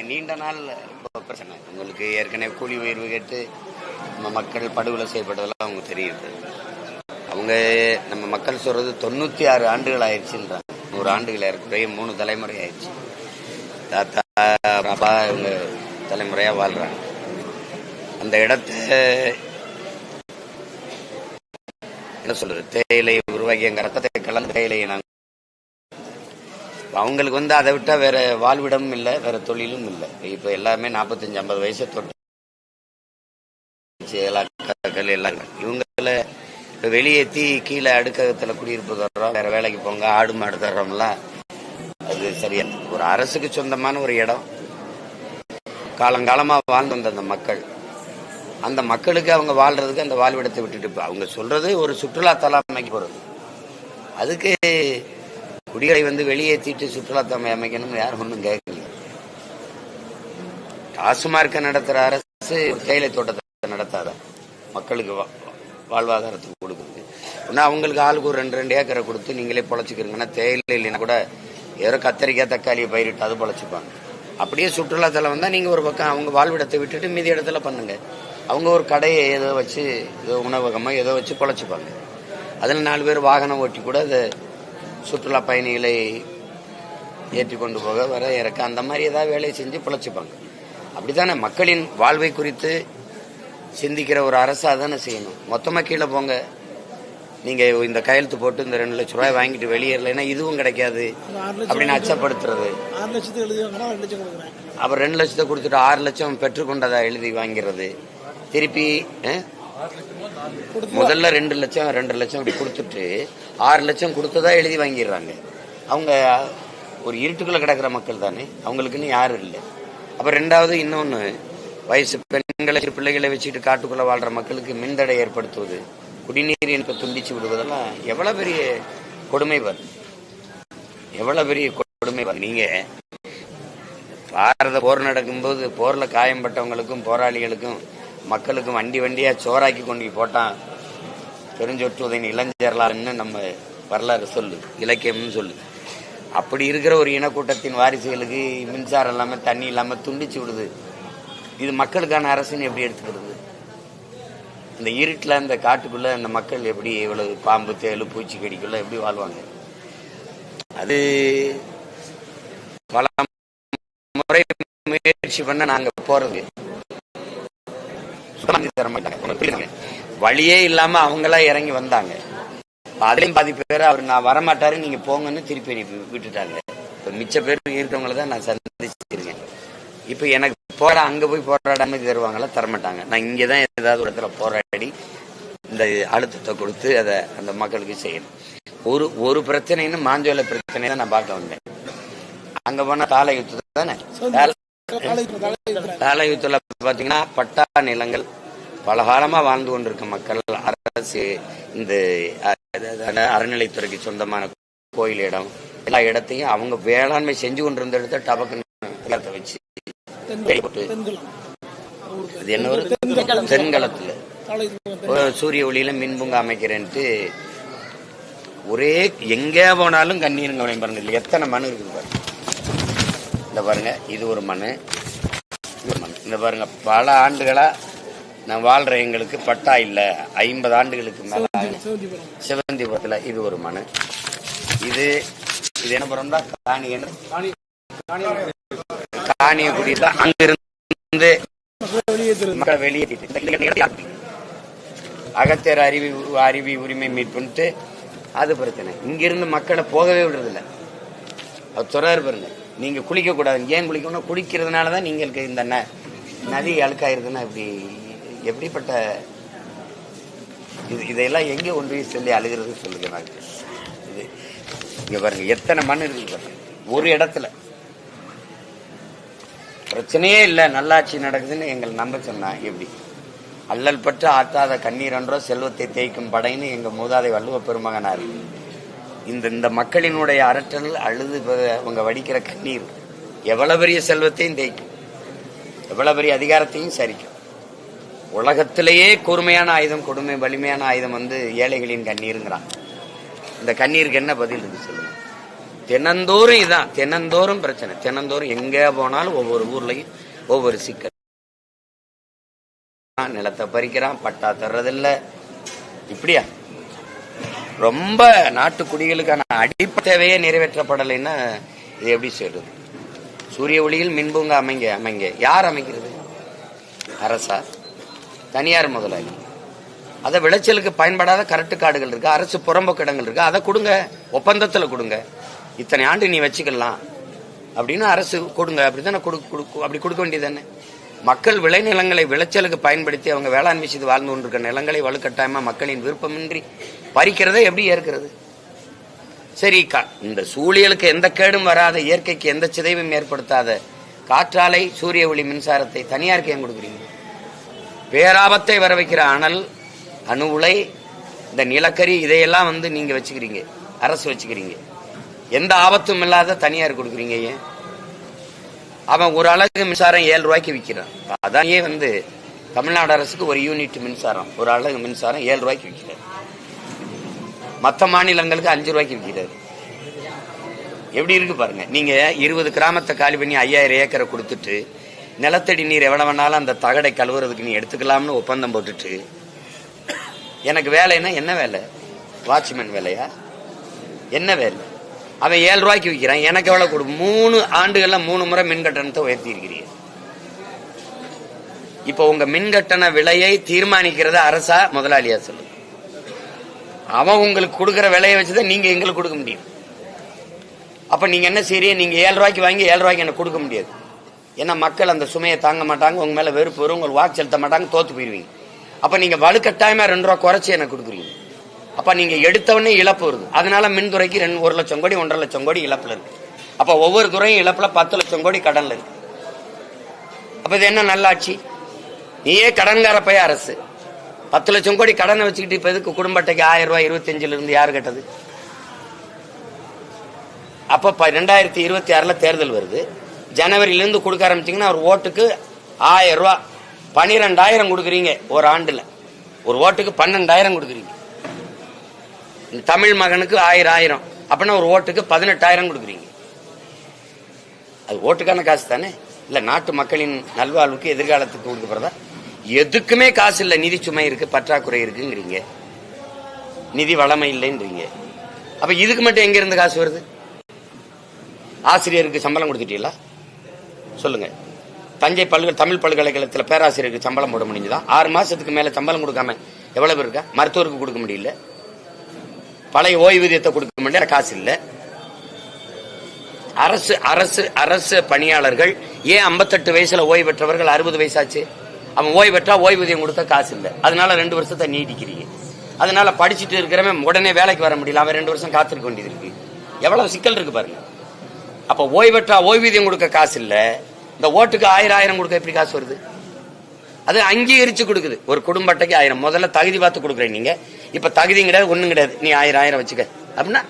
இது நீண்ட நாள் பிரச்சனை. உங்களுக்கு ஏற்கனவே கூலி உயர்வு கேட்டு நம்ம மக்கள் படுகொலை செய்யப்பட்டதெல்லாம் அவங்க தெரியுது. அவங்க நம்ம மக்கள் சொல்றது தொண்ணூத்தி ஆறு ஆண்டுகள் ஆயிடுச்சுன்றாங்க. நூறு ஆண்டுகள் ஏற்கனவே மூணு தலைமுறை ஆயிடுச்சு. தாத்தா அப்பா இவங்க தலைமுறையா வாழ்றாங்க. அந்த இடத்த என்ன சொல்றது? தேயிலை உருவாக்கி எங்க ரத்தத்தை கலந்த தேயிலையை நாங்கள் அவங்களுக்கு வந்து அதை விட்டா வேற வாழ்விடமும் இல்லை வேற தொழிலும் இல்லை. இப்ப எல்லாமே நாற்பத்தஞ்சு ஐம்பது வயசு தொட்டு எல்லாம். இவங்கள இப்ப வெளியேற்றி கீழே அடுக்ககத்துல குடியிருப்பு தர்றோம் வேற வேலைக்கு போங்க ஆடு மாடு தர்றோம்லாம் அது சரியா. ஒரு அரசுக்கு சொந்தமான ஒரு இடம். காலங்காலமா வாழ்ந்து வந்த அந்த மக்கள். அந்த மக்களுக்கு அவங்க வாழ்றதுக்கு அந்த வாழ்விடத்தை விட்டுட்டு அவங்க சொல்றது ஒரு சுற்றுலா தலா அமைக்க போறது. அதுக்கு குடிகளை வந்து வெளியேற்றிட்டு சுற்றுலா தலம் அமைக்கணும்னு யாரும் ஒன்றும் கேட்கல. டாஸ்மார்க்க நடத்துற அரசு தேயிலை தோட்டத்தை நடத்தாத? மக்களுக்கு வா- வாழ்வாதாரத்துக்கு கொடுக்குறது ஒன்னா அவங்களுக்கு ஆளுக்கு ஒரு ரெண்டு ரெண்டு ஏக்கரை கொடுத்து நீங்களே பொழைச்சிக்கிறீங்கன்னா தேயிலை இல்லைன்னா கூட ஏதோ கத்தரிக்காய் தக்காளியை பயிரிட்டு அது பொழைச்சிப்பாங்க. அப்படியே சுற்றுலாத்தலம் வந்தால் நீங்கள் ஒரு பக்கம் அவங்க வாழ்விடத்தை விட்டுட்டு மீதி இடத்துல பண்ணுங்க. அவங்க ஒரு கடையை ஏதோ வச்சு ஏதோ உணவகமாக ஏதோ வச்சு பொழைச்சிப்பாங்க. அதில் நாலு பேர் வாகனம் ஓட்டி கூட அதை சுற்றுலா பயணிகளை ஏற்றி கொண்டு போக வர இறக்க அந்த மாதிரி ஏதாவது வேலையை செஞ்சு பிழைச்சிப்பாங்க. அப்படித்தானே? மக்களின் வாழ்வை குறித்து சிந்திக்கிற ஒரு அரசா தானே செய்யணும். மொத்தமா கீழே போங்க. நீங்க இந்த கையெழுத்து போட்டு இந்த ரெண்டு லட்சம் ரூபாய் வாங்கிட்டு வெளியேறலைன்னா இதுவும் கிடைக்காது. அப்படின்னு அச்சப்படுத்துறது. அப்புறம் ரெண்டு லட்சத்தை கொடுத்துட்டு ஆறு லட்சம் பெற்றுக்கொண்டதா எழுதி வாங்கிறது. திருப்பி முதல்ல ரெண்டு லட்சம் ரெண்டு லட்சம் அப்படி கொடுத்துட்டு ஆறு லட்சம் கொடுத்ததா எழுதி வாங்கிடுறாங்க. அவங்க ஒரு இருட்டுக்குள்ள கிடக்கிற மக்கள் தானே. அவங்களுக்குன்னு யாரும் இல்லை. அப்ப ரெண்டாவது இன்னொன்னு வயசு பெண்களை பிள்ளைகளை வச்சுட்டு காட்டுக்குள்ள வாழ்ற மக்களுக்கு மின்தடை ஏற்படுத்துவது குடிநீர் இணைப்பை துண்டிச்சு விடுவதெல்லாம் எவ்வளவு பெரிய கொடுமை பாரு எவ்வளவு பெரிய கொடுமை பாரு நீங்க பாரத போர் நடக்கும்போது போர்ல காயம்பட்டவங்களுக்கும் போராளிகளுக்கும் மக்களுக்கு வண்டி வண்டியாக சோறாக்கி கொண்டு போய் போட்டான். பெருஞ்சொற்றுவதன் இளைஞர்களான்னு நம்ம வரலாறு சொல்லு இலக்கியம்னு சொல்லு. அப்படி இருக்கிற ஒரு இனக்கூட்டத்தின் வாரிசுகளுக்கு மின்சாரம் இல்லாமல் தண்ணி இல்லாமல் துண்டிச்சு விடுது. இது மக்களுக்கான அரசுன்னு எப்படி எடுத்துக்கிறது? இந்த இருட்டில் அந்த காட்டுக்குள்ளே அந்த மக்கள் எப்படி இவ்வளவு பாம்பு தேலு பூச்சி கடிக்குள்ளே எப்படி வாழ்வாங்க? அது பல முறை முயற்சி பண்ண நாங்கள் போகிறது சுத்தமா செஞ்சு தர மாட்டாங்க? வழியே இல்லாம அவங்களா இறங்கி வந்தாங்க. அதுலயும் பாதி பேர் அவர் நான் வரமாட்டாரு நீங்க போங்கன்னு திருப்பி அனுப்பி விட்டுட்டாங்க. இப்ப மிச்ச பேர் இருக்கவங்கள தான் நான் சந்திச்சிருக்கேன். இப்ப எனக்கு போற அங்க போய் போராட அனுமதி தருவாங்களா தரமாட்டாங்க. நான் இங்கதான் ஏதாவது ஒரு இடத்துல போராடி இந்த அழுத்தத்தை கொடுத்து அதை அந்த மக்களுக்கு செய்யணும். ஒரு ஒரு பிரச்சனைன்னு மாஞ்சோலை பிரச்சனை தான் நான் பார்க்க வந்தேன். அங்க போனா தாலை யுத்தம் தானே? தாலை- தாலையுத்துல பாத்தீங்கன்னா பட்டா நிலங்கள் பல காலமா வாழ்ந்து கொண்டிருக்க மக்கள் அரசு இந்த அறநிலைத்துறைக்கு சொந்தமான கோயில் இடம் எல்லா இடத்தையும் அவங்க வேளாண்மை செஞ்சு கொண்டிருந்த இடத்த டபக்குன்னு நிலத்தை வச்சு அது என்ன ஒரு தென்களத்துல சூரிய ஒளியில மின்புங்க அமைக்கிறேன்ட்டு ஒரே எங்க போனாலும் கண்ணீருங்க அவனை பாருங்க. இல்லை எத்தனை மனு இருக்குது பாருங்க. இந்த பாருங்க இது ஒரு மனு இது மனு இந்த பாருங்க பல ஆண்டுகளா நான் வாழ்ற எங்களுக்கு பட்டா இல்ல. ஐம்பது ஆண்டுகளுக்கு மேல சிவந்திபுரத்துல இது ஒரு மனு. இது இது என்ன பண்றோம்னா காணி என்ன? காணிய குடியில அங்கிருந்து மக்களை வெளியேற்றிட்டு? அகத்தியர் அருவி அருவி உரிமை மீட்புன்ட்டு அது பிரச்சனை. இங்கிருந்து மக்களை போகவே விடுறதில்ல. அவர் சொல்றாரு பாருங்க நீங்க குளிக்க கூடாது ஏன் குளிக்கணும் குளிக்கிறதுனால தான் நீங்களுக்கு இந்த நதி அழுக்காயிருக்குன்னா இப்படி எப்படிப்பட்ட இது இதையெல்லாம் எங்க கொண்டு சொல்லி அழுகிறது சொல்லுங்க நான். இது இங்க பாருங்க எத்தனை மண் இருக்கு பாருங்க. ஒரு இடத்துல. பிரச்சனையே இல்லை நல்லாட்சி நடக்குதுன்னு எங்களை நம்ப சொன்னா எப்படி? அல்லல் பற்று ஆத்தாத கண்ணீர் என்றோ செல்வத்தை தேய்க்கும் படைன்னு எங்கள் மூதாதை வள்ளுவ பெருமகனார். இந்த இந்த மக்களினுடைய அரட்டல் அழுது அவங்க வடிக்கிற கண்ணீர் எவ்வளவு பெரிய செல்வத்தையும் தேய்க்கும். எவ்வளவு பெரிய அதிகாரத்தையும் சரிக்கும். உலகத்திலேயே கூர்மையான ஆயுதம் கொடுமை வலிமையான ஆயுதம் வந்து ஏழைகளின் கண்ணீருங்கிறான். இந்த கண்ணீருக்கு என்ன பதில் இருக்கு சொல்லுங்க. தினந்தோறும் இதான். தினந்தோறும் பிரச்சனை. தினந்தோறும் எங்கே போனாலும் ஒவ்வொரு ஊர்லையும் ஒவ்வொரு சிக்கல். நிலத்தை பறிக்கிறான் பட்டா தர்றதில்ல. இப்படியா? ரொம்ப நாட்டு குடிகளுக்கான அடிப்படை தேவையே நிறைவேற்றப்படலைன்னா இது எப்படி சொல்றது? சூரிய ஒளியில் மின்பூங்க அமைங்க அமைங்க. யார் அமைக்கிறது? அரசா? தனியார் முதலாளி. அதை விளைச்சலுக்கு பயன்படாத கரட்டு காடுகள் இருக்கு அரசு புறம்போக்கு இடங்கள் இருக்கு அதை கொடுங்க ஒப்பந்தத்தில் கொடுங்க. இத்தனை ஆண்டு நீ வச்சுக்கலாம். அப்படின்னு அரசு கொடுங்க அப்படித்தானே கொடு கொடு- அப்படி கொடுக்க வேண்டியது தானே மக்கள் விளைநிலங்களை விளைச்சலுக்கு பயன்படுத்தி அவங்க வேளாண்மை செய்து வாழ்ந்து கொண்டிருக்க நிலங்களை வலுக்கட்டாயமா மக்களின் விருப்பமின்றி பறிக்கிறதை எப்படி ஏற்கிறது? சரி கா- இந்த சூழியலுக்கு எந்த கேடும் வராத இயற்கைக்கு எந்த சிதைவும் ஏற்படுத்தாத காற்றாலை சூரிய ஒளி மின்சாரத்தை தனியாருக்கு ஏன் கொடுக்குறீங்க? பேராபத்தை வர வைக்கிற அனல் அணு உலை இந்த நிலக்கரி இதையெல்லாம் வந்து நீங்கள் வச்சுக்கிறீங்க. அரசு வச்சுக்கிறீங்க. எந்த ஆபத்தும் இல்லாத தனியார் கொடுக்குறீங்க ஏன்? அவன் ஒரு அலகு மின்சாரம் ஏழு ரூபாய்க்கு விற்கிறான் அதானே வந்து தமிழ்நாடு அரசுக்கு ஒரு யூனிட் மின்சாரம் ஒரு அலகு மின்சாரம் ஏழு ரூபாய்க்கு விற்கிறார் மற்ற மாநிலங்களுக்கு அஞ்சு ரூபாய்க்கு விற்கிறாரு எப்படி இருக்கு பாருங்க. நீங்க இருபது கிராமத்தை காலி பண்ணி ஐயாயிரம் ஏக்கரை கொடுத்துட்டு நிலத்தடி நீர் எவ்வளவு வேணாலும் அந்த தகடை கழுவுறதுக்கு நீ எடுத்துக்கலாம்னு ஒப்பந்தம் போட்டுட்டு எனக்கு வேலைன்னா என்ன வேலை? வாட்ச்மேன் வேலையா? என்ன வேலை? அவன் ஏழு ரூபாய்க்கு விற்கிறான் எனக்கு எவ்வளோ கொடு? மூணு ஆண்டுகளில் மூணு முறை மின் கட்டணத்தை உயர்த்தி இப்போ இப்ப உங்க மின் கட்டண விலையை தீர்மானிக்கிறது அரசா முதலாளியா சொல்லு. அவன் உங்களுக்கு கொடுக்குற விலையை வச்சுதான் நீங்க எங்களுக்கு கொடுக்க முடியும். அப்ப நீங்க என்ன செய்றீங்க? நீங்க ஏழு ரூபாய்க்கு வாங்கி ஏழு ரூபாய்க்கு எனக்கு கொடுக்க முடியாது. ஏன்னா மக்கள் அந்த சுமையை தாங்க மாட்டாங்க உங்க மேல வெறுப்பு வரும் உங்களுக்கு வாக்கு செலுத்த மாட்டாங்க தோத்து போயிருவீங்க. அப்ப நீங்க வலுக்கட்டாயமா ரெண்டு ரூபா குறைச்சி எனக்கு கொடுக்குறீங்க. அப்ப நீங்க எடுத்தவொடனே இழப்பு வருது. அதனால மின்துறைக்கு ரெண்டு ஒரு லட்சம் கோடி ஒன்றரை லட்சம் கோடி இழப்புல இருக்கு. அப்ப ஒவ்வொரு துறையும் இழப்புல பத்து லட்சம் கோடி கடன்ல இருக்கு. அப்ப இது என்ன நல்லாட்சி? நீயே கடன்கார பைய அரசு. பத்து லட்சம் கோடி கடனை வச்சுக்கிட்டு இப்ப எதுக்கு குடும்ப அட்டைக்கு ஆயிரம் ரூபாய் இருபத்தஞ்சுல இருந்து யாரு கட்டது? அப்ப ரெண்டாயிரத்தி இருபத்தி ஆறுல தேர்தல் வருது. ஜனவரியிலேருந்து கொடுக்க ஆரம்பிச்சீங்கன்னா ஒரு ஓட்டுக்கு ஆயிரம் ரூபா. பனிரெண்டாயிரம் கொடுக்குறீங்க ஒரு ஆண்டில். ஒரு ஓட்டுக்கு பன்னெண்டாயிரம் கொடுக்குறீங்க. தமிழ் மகனுக்கு ஆயிரம் ஆயிரம். அப்படின்னா ஒரு ஓட்டுக்கு பதினெட்டாயிரம் கொடுக்குறீங்க. அது ஓட்டுக்கான காசு தானே? இல்லை நாட்டு மக்களின் நல்வாழ்வுக்கு எதிர்காலத்துக்கு கொடுக்கப்படுறதா? எதுக்குமே காசு இல்லை நிதி சுமை இருக்கு பற்றாக்குறை இருக்குங்கிறீங்க. நிதி வளமை இல்லைன்றீங்க. அப்போ இதுக்கு மட்டும் எங்கேருந்து காசு வருது? ஆசிரியருக்கு சம்பளம் கொடுத்துட்டீங்களா? சொல்லுங்க. தஞ்சை பல்கலை தமிழ் பல்கலைக்கழகத்தில் பேராசிரியருக்கு சம்பளம் போட முடிஞ்சதா? ஆறு மாசத்துக்கு மேல சம்பளம் கொடுக்காம எவ்வளவு பேர் இருக்கா? மருத்துவருக்கு கொடுக்க முடியல. பழைய ஓய்வூதியத்தை கொடுக்க முடியல காசு இல்லை. அரசு அரசு அரசு பணியாளர்கள் ஏன் 58 வயசுல ஓய்வு பெற்றவர்கள் அறுபது வயசாச்சு? அவன் ஓய்வு பெற்றா ஓய்வூதியம் கொடுத்தா காசு இல்லை. அதனால ரெண்டு வருஷத்தை நீடிக்கிறீங்க அதனால படிச்சுட்டு இருக்கிறவன் உடனே வேலைக்கு வர முடியல. அவன் ரெண்டு வருஷம் காத்திருக்க வேண்டியது இருக்கு. எவ்வளவு சிக்கல் இருக்கு பாருங்க. அப்ப ஓய்வு பெற்றா ஓய்வூதியம் கொடுக்க காசு இல்லை. இந்த ஓட்டுக்கு ஆயிரம் ஆயிரம் கொடுக்க எப்படி காசு வருது? அது அங்கீகரிச்சு கொடுக்குது. ஒரு குடும்ப அட்டைக்கு ஆயிரம். முதல்ல தகுதி பார்த்து கொடுக்குறேன் நீங்க. இப்ப தகுதியும் கிடையாது ஒண்ணும் கிடையாது. நீ ஆயிரம் ஆயிரம் வச்சுக்க. அப்படின்னா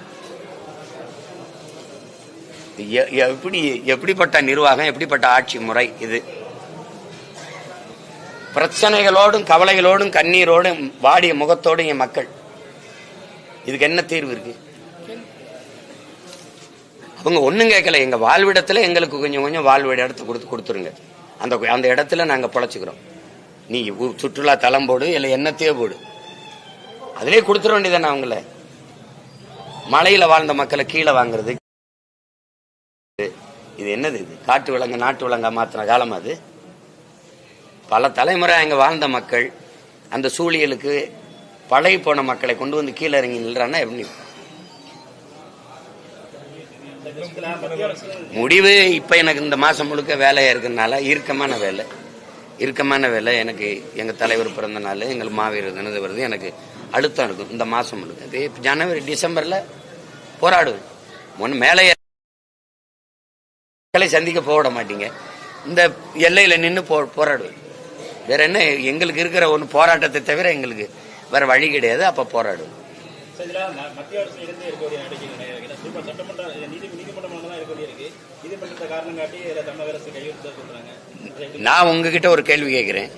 எ- எப்படி எப்படிப்பட்ட நிர்வாகம் எப்படிப்பட்ட ஆட்சி முறை இது? பிரச்சனைகளோடும் கவலைகளோடும் கண்ணீரோடும் வாடிய முகத்தோடும் என் மக்கள். இதுக்கு என்ன தீர்வு இருக்கு? அவங்க ஒன்றும் கேட்கல. எங்கள் வாழ்விடத்தில் எங்களுக்கு கொஞ்சம் கொஞ்சம் வாழ்விட இடத்த கொடுத்து கொடுத்துருங்க. அந்த அந்த இடத்துல நாங்கள் பிழைச்சிக்கிறோம். நீ சுற்றுலா தலம் போடு இல்லை என்னத்தையே போடு. அதிலே கொடுத்துட வேண்டியதானே அவங்கள. மலையில் வாழ்ந்த மக்களை கீழே வாங்குறது. இது என்னது இது? காட்டு விலங்கு நாட்டு விலங்கா மாத்தின காலம் அது? பல தலைமுறை அங்கே வாழ்ந்த மக்கள் அந்த சூழியலுக்கு பழகி போன மக்களை கொண்டு வந்து கீழே இறங்கி நில்றான்னா எப்படி? முடிவு இப்போ எனக்கு இந்த மாதம் முழுக்க வேலையாக இருக்கிறதுனால இறுக்கமான வேலை. இறுக்கமான வேலை எனக்கு எங்கள் தலைவர் பிறந்த நாள் எங்கள் மாவீரர் தினது வருது எனக்கு அழுத்தம் இருக்கும் இந்த மாதம் முழுக்க. அது ஜனவரி டிசம்பரில் போராடுவேன். ஒன்று மேலே மக்களை சந்திக்க போட மாட்டீங்க. இந்த எல்லையில் நின்று போ போராடுவேன். வேற என்ன எங்களுக்கு இருக்கிற ஒன்று போராட்டத்தை தவிர எங்களுக்கு வேற வழி கிடையாது அப்போ போராடுவேன். இப்போ சட்டமன்ற நீதி நீதிமன்றமாக தான் இருக்கக்கூடிய இருக்கு நீதிமன்றத்தை காரணம் காட்டி இதில் தமிழக அரசு கையெழுத்து சொல்கிறாங்க நான் உங்ககிட்ட ஒரு கேள்வி கேட்குறேன்.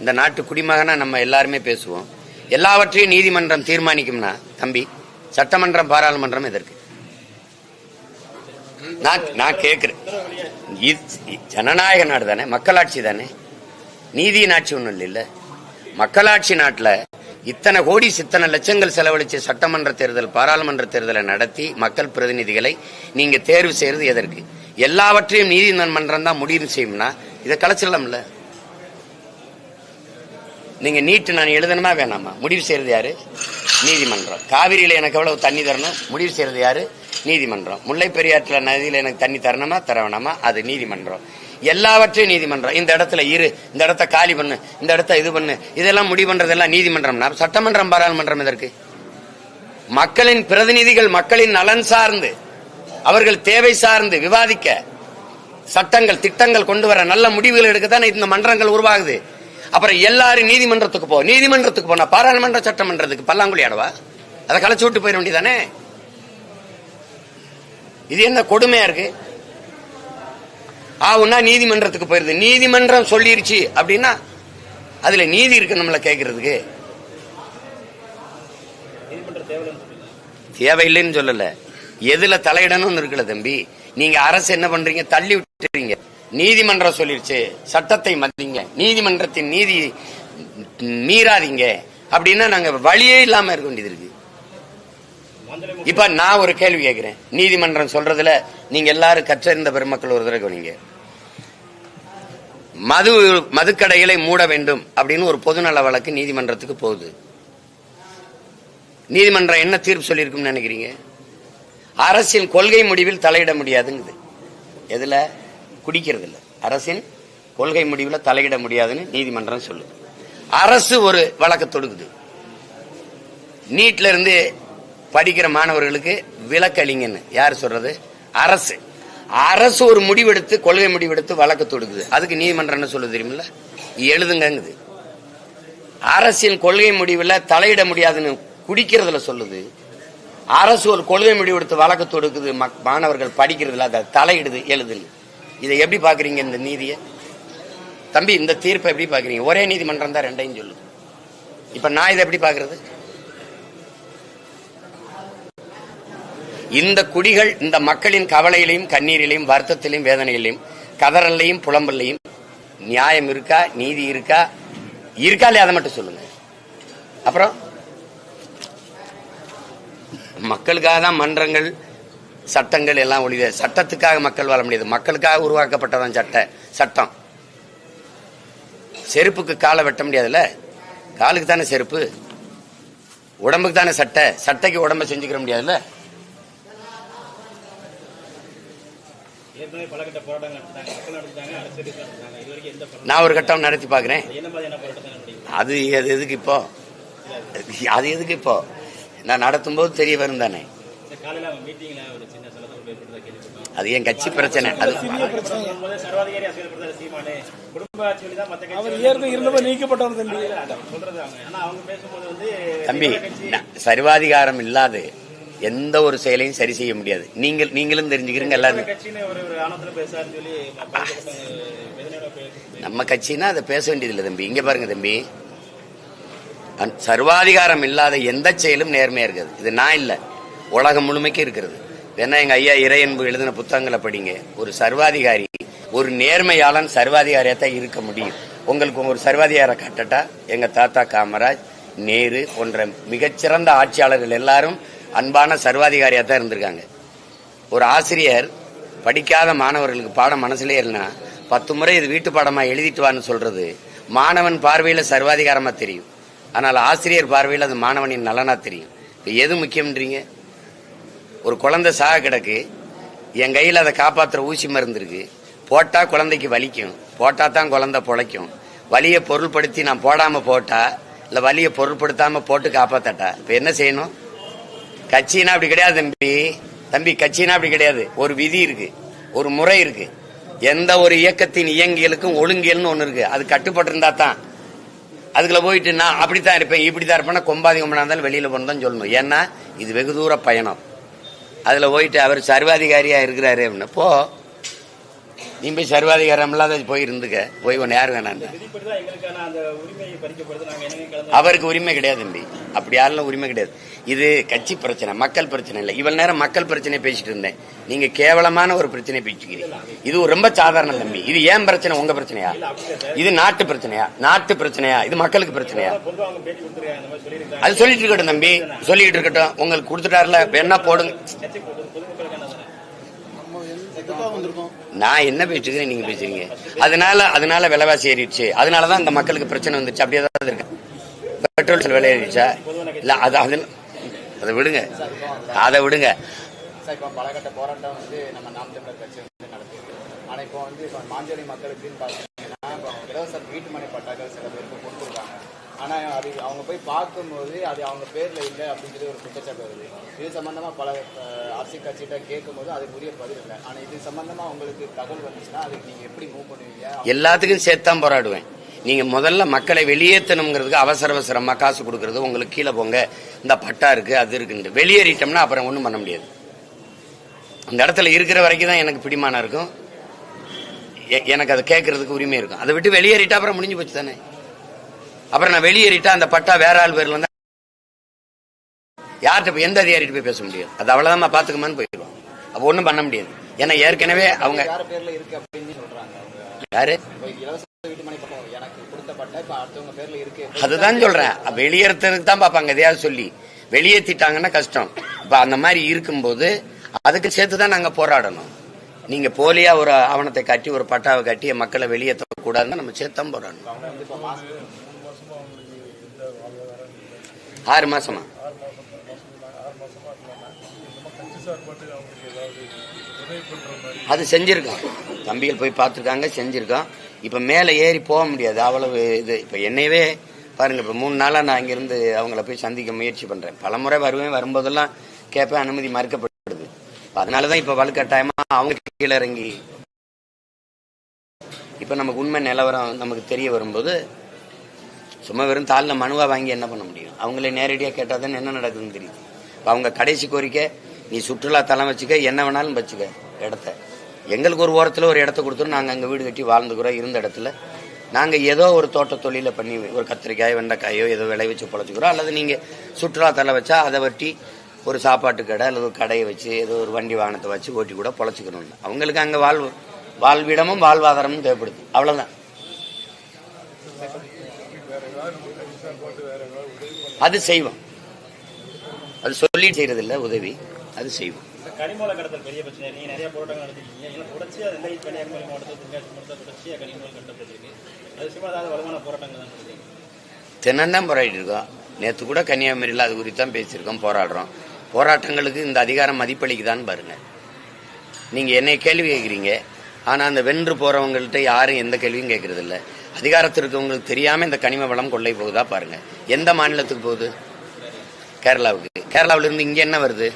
இந்த நாட்டு குடிமகனாக நம்ம எல்லாருமே பேசுவோம். எல்லாவற்றையும் நீதிமன்றம் தீர்மானிக்கும்னா தம்பி சட்டமன்றம் பாராளுமன்றம் எதற்கு? நான் நான் கேட்கிறேன். ஜனநாயக நாடு தானே மக்களாட்சி தானே? நீதியின் ஆட்சி ஒன்றும் இல்லை மக்களாட்சி நாட்டில் இத்தனை கோடி இத்தனை லட்சங்கள் செலவழிச்சு சட்டமன்ற தேர்தல் பாராளுமன்ற தேர்தலை நடத்தி மக்கள் பிரதிநிதிகளை நீங்க தேர்வு செய்யறது எதற்கு? எல்லாவற்றையும் நீதிமன்றம் தான் முடிவு செய்யும்னா இதை கலைச்சிடலாம்ல? நீங்க நீட்டு நான் எழுதணுமா வேணாமா? முடிவு செய்யறது யாரு? நீதிமன்றம். காவிரியில எனக்கு எவ்வளவு தண்ணி தரணும்? முடிவு செய்யறது யாரு? நீதிமன்றம். முல்லை பெரியாற்றுல நதியில எனக்கு தண்ணி தரணுமா? தர வேணாமா அது நீதிமன்றம். எல்லாவற்றையும் நீதிமன்றம் இந்த இடத்துல இரு இந்த இடத்த காலி பண்ணு இந்த இடத்த இது பண்ணு இதெல்லாம் முடிவு பண்றதெல்லாம் நீதிமன்றம்னா சட்டமன்றம் பாராளுமன்றம் இதற்கு மக்களின் பிரதிநிதிகள் மக்களின் நலன் சார்ந்து அவர்கள் தேவை சார்ந்து விவாதிக்க சட்டங்கள் திட்டங்கள் கொண்டு வர நல்ல முடிவுகள் எடுக்கத்தானே இந்த மன்றங்கள் உருவாகுது. அப்புறம் எல்லாரும் நீதிமன்றத்துக்கு போ நீதிமன்றத்துக்கு போனா பாராளுமன்ற சட்டமன்றத்துக்கு பல்லாங்குழி ஆடவா? அதை களைச்சு விட்டு போயிட வேண்டியதானே? இது என்ன கொடுமையா இருக்கு? ஆவுன்னா நீதிமன்றத்துக்கு போயிருது. நீதிமன்றம் சொல்லிருச்சு அப்படின்னா அதுல நீதி இருக்கு நம்மள கேட்கறதுக்கு தேவையில்லைன்னு சொல்லல. எதுல தலையிடணும்னு இருக்குல்ல தம்பி? நீங்க அரசு என்ன பண்றீங்க? தள்ளி விட்டுறீங்க. நீதிமன்றம் சொல்லிருச்சு. சட்டத்தை மதிங்க. நீதிமன்றத்தின் நீதி மீறாதீங்க. அப்படின்னா நாங்க வழியே இல்லாம இருக்க வேண்டியது இருக்கு. இப்ப நான் ஒரு கேள்வி கேட்கிறேன் நீதிமன்றம் சொல்றதுல நீங்க எல்லாரும் கற்றறிந்த பெருமக்கள் ஒரு தடவை நீங்க மது மதுக்கடைகளை மூட வேண்டும் அப்படின்னு ஒரு பொதுநல வழக்கு நீதிமன்றத்துக்கு போகுது. நீதிமன்றம் என்ன தீர்ப்பு சொல்லியிருக்கும்னு நினைக்கிறீங்க? அரசின் கொள்கை முடிவில் தலையிட முடியாதுங்குது. எதுல? குடிக்கிறது இல்ல அரசின் கொள்கை முடிவில் தலையிட முடியாதுன்னு நீதிமன்றம் சொல்லுது. அரசு ஒரு வழக்கு தொடுக்குது. நீட்ல இருந்து படிக்கிற மாணவர்களுக்கு விளக்களிங்கன்னு யார் சொல்றது? அரசு. அரசு ஒரு முடிவெடுத்து கொள்கை முடிவெடுத்து வழக்கு தொடுக்குது. அதுக்கு நீதிமன்றம் என்ன சொல்லுது தெரியுமில்ல? எழுதுங்கங்குது. அரசின் கொள்கை முடிவில் தலையிட முடியாதுன்னு குடிக்கிறதுல சொல்லுது. அரசு ஒரு கொள்கை முடிவெடுத்து வழக்கு தொடுக்குது. மக்- மாணவர்கள் படிக்கிறதுல அதை தலையிடுது எழுதுன்னு இதை எப்படி பார்க்குறீங்க இந்த நீதியை? தம்பி இந்த தீர்ப்பை எப்படி பார்க்குறீங்க? ஒரே நீதிமன்றம் தான் ரெண்டையும் சொல்லுது. இப்போ நான் இதை எப்படி பார்க்குறது? இந்த குடிகள் இந்த மக்களின் கவலையிலையும் கண்ணீரிலையும் வருத்தத்திலையும் வேதனையிலையும் கதறல்லையும் புலம்பல்லையும் நியாயம் இருக்கா நீதி இருக்கா இருக்கா இல்லையா அதை மட்டும் சொல்லுங்க. அப்புறம்? மக்களுக்காக தான் மன்றங்கள் சட்டங்கள் எல்லாம் ஒழித சட்டத்துக்காக மக்கள் வாழ முடியாது. மக்களுக்காக உருவாக்கப்பட்டதான் சட்ட சட்டம். செருப்புக்கு காலை வெட்ட முடியாதுல்ல? காலுக்கு தானே செருப்பு? உடம்புக்கு தானே சட்டை? சட்டைக்கு உடம்ப செஞ்சுக்கிற முடியாதுல்ல? ஏற்கனவே பல கட்ட போராட்டங்கள் நடத்தினாங்க மக்கள் நடத்தினாங்க அரசியல் நடத்தினாங்க இது வரைக்கும் எந்த போராட்டம் நான் ஒரு கட்டம் நடத்தி பார்க்கிறேன். என்ன மாதிரியான போராட்டத்தை நடத்தீங்க அது அது எதுக்கு இப்போ? அது எதுக்கு இப்போ? நான் நடத்தும்போது தெரிய வரும் தானே. அது என் கட்சி பிரச்சனை. அது தம்பி சர்வாதிகாரம் இல்லாது எந்த ஒரு செயலையும் சரி செய்ய முடியாது. நீங்கள் நீங்களும் தெரிஞ்சுக்கிறீங்க எல்லாரும். நம்ம கட்சினா அதை பேச வேண்டியதில்லை தம்பி. இங்க பாருங்க தம்பி. சர்வாதிகாரம் இல்லாத எந்த செயலும் நேர்மையா இருக்காது. இது நான் இல்ல. உலகம் முழுமைக்கு இருக்கிறது. வேணா எங்க ஐயா இறையன்பு எழுதின புத்தகங்களை படிங்க. ஒரு சர்வாதிகாரி ஒரு நேர்மையாளன் சர்வாதிகாரியா தான் இருக்க முடியும். உங்களுக்கு ஒரு சர்வாதிகார கட்டட்டா? எங்க தாத்தா காமராஜ் நேரு போன்ற மிகச்சிறந்த ஆட்சியாளர்கள் எல்லாரும் அன்பான சர்வாதிகாரியா தான் இருந்திருக்காங்க. ஒரு ஆசிரியர் படிக்காத மாணவர்களுக்கு பாடம் மனசுலயே இல்லைன்னா பத்து முறை இது வீட்டு பாடமா எழுதிட்டு வான்னு சொல்றது மாணவன் பார்வையில சர்வாதிகாரமா தெரியும். ஆனால் ஆசிரியர் பார்வையில் அது மாணவனின் நலனா தெரியும். எது முக்கியம்ன்றீங்க? ஒரு குழந்தை சாக கிடக்கு என் கையில் அதை காப்பாற்றுற ஊசி மருந்து இருக்கு போட்டா குழந்தைக்கு வலிக்கும் போட்டா தான் குழந்தை பொழைக்கும். வலியை பொருள்படுத்தி நான் போடாம போட்டா இல்லை வலியை பொருள்படுத்தாம போட்டு காப்பாத்தட்டா? இப்போ என்ன செய்யணும்? கட்சினா அப்படி கிடையாது தம்பி. தம்பி கட்சினா அப்படி கிடையாது. ஒரு விதி இருக்கு. ஒரு முறை இருக்கு. எந்த ஒரு இயக்கத்தின் இயங்கியலுக்கும் ஒழுங்கியல்னு ஒண்ணு இருக்கு. அது கட்டுப்பட்டு இருந்தா தான். அதுக்குள்ள போயிட்டு நான் அப்படித்தான் இருப்பேன் இப்படித்தான் இருப்பேன்னா கொம்பாதி கொம்பனா இருந்தாலும் வெளியில போனதான் சொல்லணும். ஏன்னா இது வெகு தூர பயணம். அதுல போயிட்டு அவர் சர்வாதிகாரியா இருக்கிறாரு அப்படின்னு போ. நீ போய் சர்வாதிகாரம் இல்லாத போய் இருந்துக்க. போய் ஒன்று யார் வேணான்னு. அவருக்கு உரிமை கிடையாது தம்பி. அப்படி யாரெல்லாம் உரிமை கிடையாது. இது கட்சி பிரச்சனை மக்கள் பிரச்சனை இல்லை. இவ்வளவு நேரம் மக்கள் பிரச்சனை பேசிட்டு இருந்தேன். நீங்க கேவலமான ஒரு பிரச்சனை பேசிக்கிறீங்க. இது ரொம்ப சாதாரண தம்பி. இது ஏன் பிரச்சனை? உங்க பிரச்சனையா? இது நாட்டு பிரச்சனையா? நாட்டு பிரச்சனையா? இது மக்களுக்கு பிரச்சனையா? அது சொல்லிட்டு இருக்கட்டும் தம்பி. சொல்லிட்டு இருக்கட்டும். உங்களுக்கு கொடுத்துட்டாருல. வேணா போடுங்க கட்சி பொது- பொதுமக்களுக்கான தானே நம்ம எந்த- எதுக்காக வந்திருக்கோம் நான் என்ன பேசுகிறேன் நீங்க பேசுறீங்க. அதனால அதனால விலைவாசி ஏறிடுச்சு. அதனாலதான் இந்த மக்களுக்கு பிரச்சனை வந்துச்சு. அப்படியே தான் இருக்கு. பெட்ரோல் விலை ஏறிடுச்சா? இல்ல அது அது அதை விடுங்க. அதை விடுங்க. இப்போ வந்து மாஞ்சோலி மக்களுக்குன்னு பார்த்தீங்கன்னா இலவச வீட்டு மனை பட்டாக்கள் சில பேருக்கு ஆனால் அது அவங்க போய் பார்க்கும்போது அது அவங்க பேரில் இல்லை அப்படிங்கிறது ஒரு குற்றச்சாட்டு வருது. இது சம்மந்தமாக பல அரசியல் கட்சிகிட்ட கேட்கும்போது அது உரிய பதில் இல்லை. ஆனால் இது சம்மந்தமாக உங்களுக்கு தகவல் வந்துச்சுன்னா அதுக்கு நீங்கள் எப்படி மூவ் பண்ணுவீங்க? எல்லாத்துக்கும் சேர்த்தான் போராடுவேன். நீங்க முதல்ல மக்களை வெளியேற்றணுங்கிறதுக்கு அவசர அவசரமா. காசு கொடுக்கறது உங்களுக்கு கீழே போங்க. இந்த பட்டா இருக்கு அது இருக்குன்னு வெளியேறிட்டோம்னா அப்புறம் ஒன்றும் பண்ண முடியாது. அந்த இடத்துல இருக்கிற வரைக்கும் தான் எனக்கு பிடிமானம் இருக்கும். எ- எனக்கு அதை கேட்கறதுக்கு உரிமை இருக்கும். அதை விட்டு வெளியேறிட்டா அப்புறம் முடிஞ்சு போச்சு தானே? அப்புறம் நான் வெளியேறிட்டா அந்த பட்டா வேற ஆள் பேர்ல இருந்தா யார்கிட்ட போய் எந்த அதிகாரிட்டு போய் பேச முடியும்? அது அவ்வளவுதான் பாத்துக்கமான்னு போயிடுவோம். அப்போ ஒன்றும் பண்ண முடியாது. ஏன்னா ஏற்கனவே அவங்க யார் அதுதான் சொல்றேன். வெளியேறதுக்கு தான் பார்ப்பாங்க. எதையாவது சொல்லி. வெளியேற்றிட்டாங்கன்னா கஷ்டம். இப்ப அந்த மாதிரி இருக்கும்போது அதுக்கு சேர்த்து தான் நாங்க போராடணும். நீங்க போலியா ஒரு ஆவணத்தை காட்டி ஒரு பட்டாவை காட்டி மக்களை வெளியேற்ற கூடாதுன்னு நம்ம சேர்த்து தான் போராடணும் அவங்க வந்து இப்போ மாசம் ஆறு மாசமா? அது செஞ்சிருக்கோம் தம்பிகள் போய் பார்த்துருக்காங்க செஞ்சிருக்கோம் இப்ப மேலே ஏறி போக முடியாது. அவ்வளவு இது. இப்ப என்னையவே பாருங்க இப்ப மூணு நாளா நான் இங்கிருந்து அவங்கள போய் சந்திக்க முயற்சி பண்றேன். பலமுறை வருவேன். வரும்போதெல்லாம் கேட்பேன் அனுமதி மறுக்கப்படுது. அதனாலதான் இப்ப வலுக்கட்டாயமா அவங்க கீழே இறங்கி இப்ப நமக்கு உண்மை நிலவரம் நமக்கு தெரிய வரும்போது சும்மா வெறும் தாளில் மனுவாக வாங்கி என்ன பண்ண முடியும்? அவங்களே நேரடியாக கேட்டால் தானே என்ன நடக்குதுன்னு தெரியுது இப்போ அவங்க கடைசி கோரிக்கை நீ சுற்றுலா தலம் வச்சுக்க என்ன வேணாலும் வச்சுக்க இடத்த. எங்களுக்கு ஒரு ஓரத்தில் ஒரு இடத்த கொடுத்துரும் நாங்கள் அங்கே வீடு கட்டி வாழ்ந்துக்கிறோம் இருந்த இடத்துல. நாங்கள் ஏதோ ஒரு தோட்ட தொழிலை பண்ணி ஒரு கத்திரிக்காய் வெண்டைக்காயோ ஏதோ விளை வச்சு பொழைச்சிக்கிறோம். அல்லது நீங்கள் சுற்றுலா தலை வச்சா அதை வட்டி ஒரு சாப்பாட்டு கடை அல்லது ஒரு கடையை வச்சு ஏதோ ஒரு வண்டி வாகனத்தை வச்சு ஓட்டி கூட பொழைச்சிக்கணும் அவங்களுக்கு அங்கே வாழ்வு வாழ்விடமும் வாழ்வாதாரமும் தேவைப்படுது. அவ்வளோதான் அது செய்வோம். அது சொல்லி செய்யறது இல்ல உதவி. அது செய்வோம். கனிமூல கடத்தல் பெரிய பிரச்சனை. நீங்க நிறைய போராட்டங்கள் நடத்திருக்கீங்க. ஏன்னா தொடர்ச்சியா நெல்லை கன்னியாகுமரி மாவட்டத்தில் தென்காசி மாவட்டத்தில் தொடர்ச்சியா கனிமூல கடத்தப்பட்டிருக்கு அது சும்மா ஏதாவது வலுவான போராட்டங்கள் தான் நடத்திருக்கீங்க. தினம்தான் போராடிட்டு இருக்கோம். நேற்று கூட கன்னியாகுமரியில் அது குறித்து தான் பேசியிருக்கோம் போராடுறோம். போராட்டங்களுக்கு இந்த அதிகாரம் மதிப்பளிக்குதான்னு பாருங்க. நீங்க என்னை கேள்வி கேட்குறீங்க. ஆனா அந்த வென்று போறவங்கள்ட்ட யாரும் எந்த கேள்வியும் கேட்கறது இல்ல அதிகாரத்தில் இருக்கவங்களுக்கு தெரியாமல் இந்த கனிம வளம் கொள்ளை போகுதா பாருங்க. எந்த மாநிலத்துக்கு போகுது? கேரளாவுக்கு. கேரளாவில் இருந்து இங்கே என்ன வருது?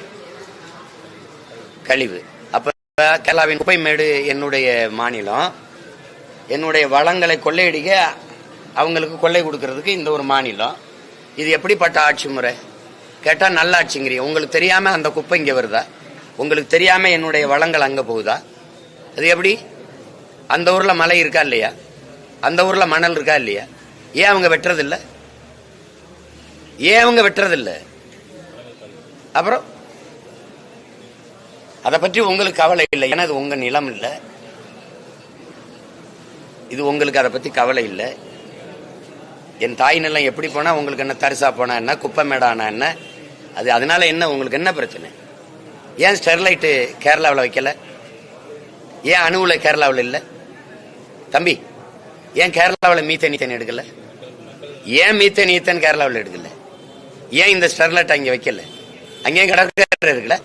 கழிவு. அப்போ கேரளாவின் குப்பைமேடு என்னுடைய மாநிலம். என்னுடைய வளங்களை கொள்ளையடிக்க அவங்களுக்கு கொள்ளை கொடுக்கறதுக்கு இந்த ஒரு மாநிலம். இது எப்படிப்பட்ட ஆட்சி முறை? கேட்டால் நல்ல ஆட்சிங்கிறீங்க. உங்களுக்கு தெரியாமல் அந்த குப்பை இங்கே வருதா? உங்களுக்கு தெரியாமல் என்னுடைய வளங்கள் அங்கே போகுதா? அது எப்படி? அந்த ஊரில் மலை இருக்கா இல்லையா? அந்த ஊரில் மணல் இருக்கா இல்லையா? ஏன் அவங்க வெட்டுறதில்ல? ஏன் அவங்க வெட்டுறதில்ல? அப்புறம் அதை பற்றி உங்களுக்கு கவலை இல்லை. ஏன்னா இது உங்கள் நிலம் இல்லை. இது உங்களுக்கு அதை பற்றி கவலை இல்லை. என் தாய் நிலம் எப்படி போனால் உங்களுக்கு என்ன தரிசா போனா என்ன குப்பை மேடானா என்ன? அது அதனால என்ன உங்களுக்கு என்ன பிரச்சனை? ஏன் ஸ்டெர்லைட்டு கேரளாவில் வைக்கல? ஏன் அணுவில் கேரளாவில் இல்லை? தம்பி ஏன் கேரளாவில் மீத்தன் எடுக்கல? ஏன் மீத்தன் ஈத்தன் கேரளாவில் எடுக்கல? ஏன் இந்த ஸ்டெர்லைட் அங்கே வைக்கல? அங்கேயும் கடற்கரை இருக்குல்ல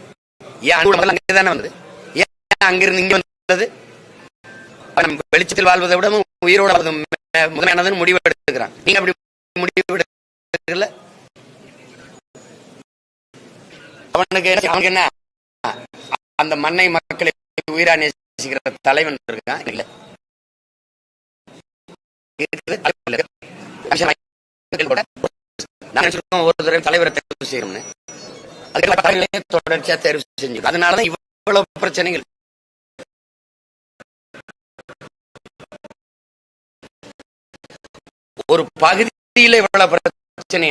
ஏன் அங்கே தானே வந்தது? ஏன் அங்கிருந்து இங்கே வந்தது? வெளிச்சத்தில் வாழ்வதை விட உயிரோட வாழ்வது முதன்மையானதுன்னு முடிவு எடுத்துக்கிறான் நீங்க அப்படி முடிவு எடுக்கல அவனுக்கு என்ன- அவனுக்கு என்ன? அந்த மண்ணை மக்களை உயிரா நேசிக்கிற தலைவன் இருக்கான். இல்ல ஒரு தடவை தலைவரை தேர்வு செய்யணும்னு தொடர்ச்சியா தேர்வு செஞ்சு அதனாலதான் இவ்வளவு பிரச்சனைகள் ஒரு பகுதியில இவ்வளவு பிரச்சனை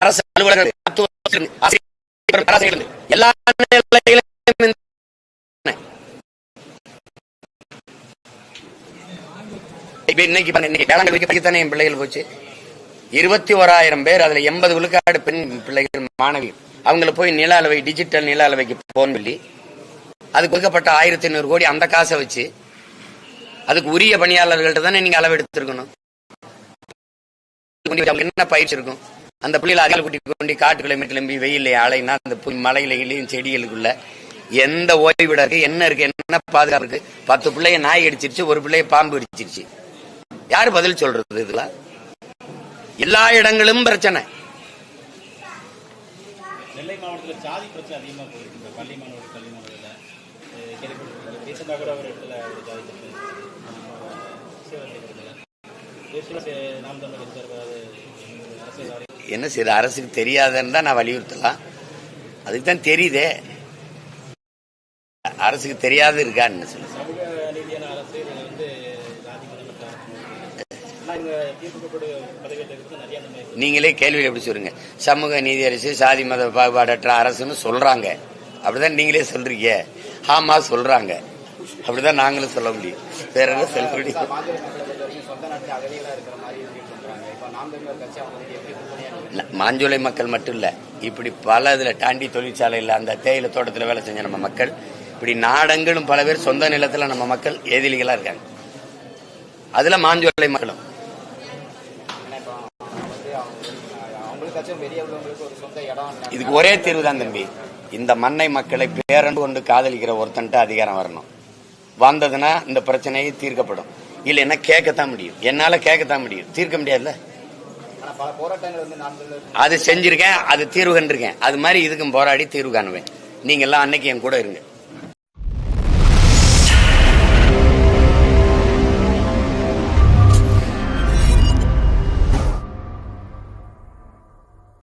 அரசு அலுவலர்கள் எல்லா நிலையிலும் இப்ப இன்னைக்கு இன்னைக்கு வேளாங்கல்விக்கு படிக்கத்தானே என் பிள்ளைகள் போச்சு. இருபத்தி ஓராயிரம் பேர் அதுல எண்பது விழுக்காடு பெண் பிள்ளைகள் மாணவி. அவங்கள போய் நில அளவை டிஜிட்டல் நில அளவைக்கு போன் சொல்லி அதுக்கு கொடுக்கப்பட்ட ஆயிரத்தி ஐநூறு கோடி அந்த காசை வச்சு அதுக்கு உரிய பணியாளர்கள்ட்ட தானே நீங்க அளவு எடுத்திருக்கணும். என்ன பயிற்சி இருக்கும்? அந்த பிள்ளைகள் அதிகால குட்டி கொண்டு காட்டுக்குள்ள கிளம்பி வெயிலே அலைனா அந்த புல் மலையிலையும் செடிகளுக்குள்ள எந்த ஓய்விட இருக்கு என்ன இருக்கு என்ன பாதுகாப்பு இருக்கு? பத்து பிள்ளைய நாய் அடிச்சிருச்சு ஒரு பிள்ளைய பாம்பு அடிச்சிருச்சு யாரு பதில் சொல்றது இதெல்லாம் எல்லா இடங்களும் பிரச்சனை. நெல்லை மாவட்டத்தில் ஜாதி பிரச்சனை அதிகமாக போயிருக்கு. பள்ளி மாணவர்கள் கல்வி மாணவர்கள் கேள்விப்பட்டிருக்கீங்க. ரீசெண்டாக கூட ஒரு இடத்துல ஒரு ஜாதி பிரச்சனை சிவகங்கை நாம் தமிழர் சார்பாக அரசியல் என்ன செய்யுது அரசுக்கு தெரியாதுன்னு தான் நான் வலியுறுத்தலாம். அதுக்கு தான் தெரியுதே. அரசுக்கு தெரியாது இருக்கான்னு சொல்லு சமூக நீதியான அரசு இதில் வந்து ஜாதி மதமற்ற ஆனால் இவங்க தீர்ப்புப்பட்டு பதவியேற்றது நிறைய அந்த மாதிரி நீங்களே கேள்வியில் எப்படி சொல்லுங்க? சமூக நீதி அரசு சாதி மத பாகுபாடற்ற அரசுன்னு சொல்றாங்க. அப்படிதான் நீங்களே சொல்றீங்க. ஆமா சொல்றாங்க. அப்படிதான் நாங்களும் சொல்ல முடியும். வேற என்ன சொல்ல முடியும்? மாஞ்சோலை மக்களை மட்டும் இல்ல இப்படி பல இதுல டாண்டி தொழிற்சாலையில் அந்த தேயிலை தோட்டத்தில் வேலை செஞ்ச நம்ம மக்கள் இப்படி நாடெங்கிலும் பல பேர் சொந்த நிலத்துல நம்ம மக்கள் ஏதிலிகளா இருக்காங்க. அதுல மாஞ்சோலை மக்களும் ஏன்னா இப்போ வந்து அவங்க அவங்களுக்காச்சும் வெளியே உள்ளவங்களுக்கு ஒரு சொந்த இடம் இதுக்கு ஒரே தீர்வு தான் தம்பி. இந்த மண்ணை மக்களை பேரன்பு கொண்டு காதலிக்கிற ஒருத்தன்ட்ட அதிகாரம் வரணும். வந்ததுன்னா இந்த பிரச்சனையை தீர்க்கப்படும். இல்லைன்னா கேட்கத்தான் முடியும். என்னால கேட்கத்தான் முடியும். தீர்க்க முடியாதுல்ல? அது செஞ்சிருக்கேன் அது தீர்வு கண்டிருக்கேன். அது மாதிரி இதுக்கும் போராடி தீர்வு காணுவேன். நீங்க எல்லாம் அன்னைக்கு என் கூட இருங்க.